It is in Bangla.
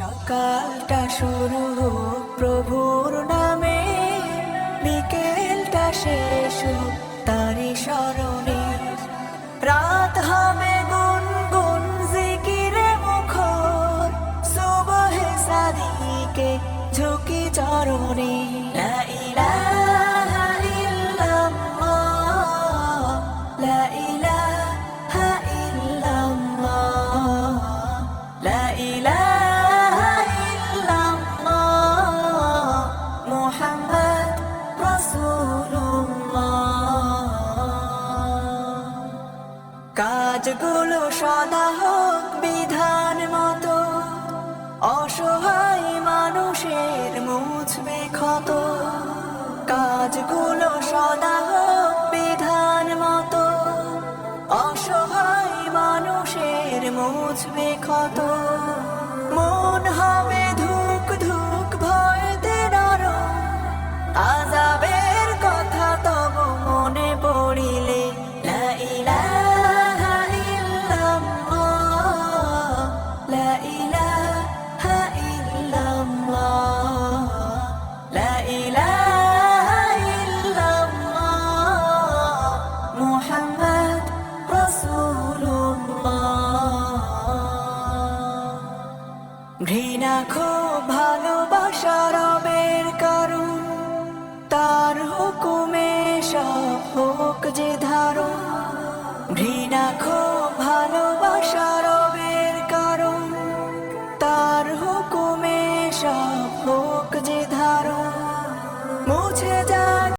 সকালটা শুরু হোক প্রভুর নামে, বিকেলটা শেষ হোক তারি স্মরণে। রাত হবে সুবহে সাদিকে ঝুঁকি চরণে। কাজগুলো সদা হোক বিধান মতো। অসহায় মানুষের মুছবে ক্ষত কাজগুলো সদা হোক বিধান মতো। অসহায় মানুষের মুছবে ক্ষত ঘৃণা খুব ভালোবাসা রবের কারণ তার হুকুমে সব হোক যে ধারণ। ঘৃণা খুব ভালোবাসা রবের কারণ তার হুকুমে সব